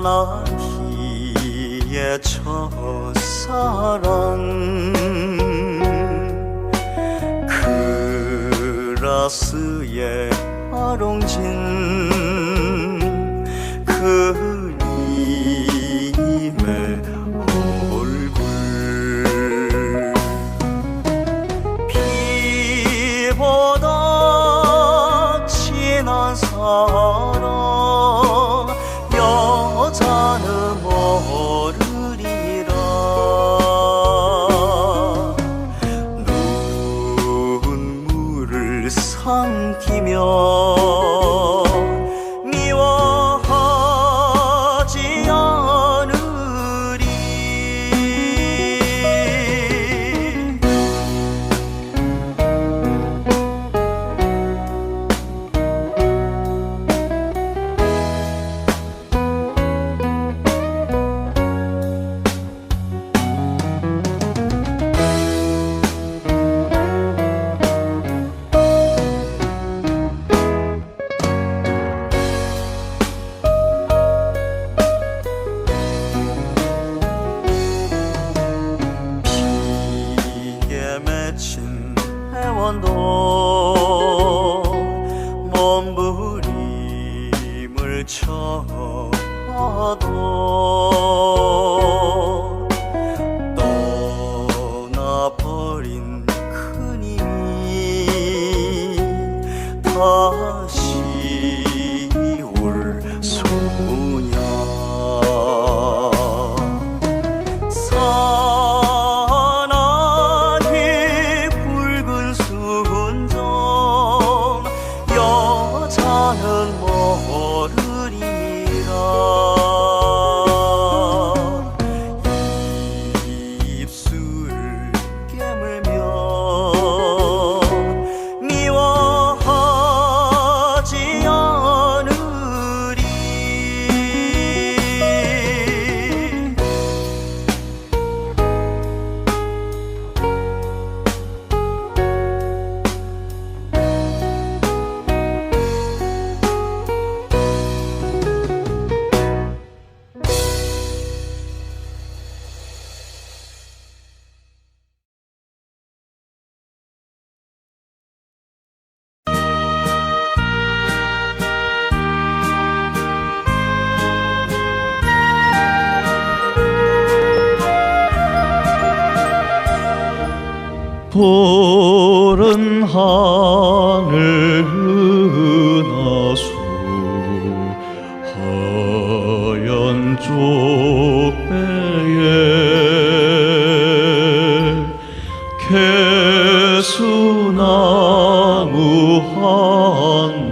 나의 첫사랑. 그라스의 아롱진 여자는 모르리라 눈물을 삼키며 쳐도 떠나버린 그님이 다 푸른 하늘 은하 수하얀 쪽배에 개수나무 한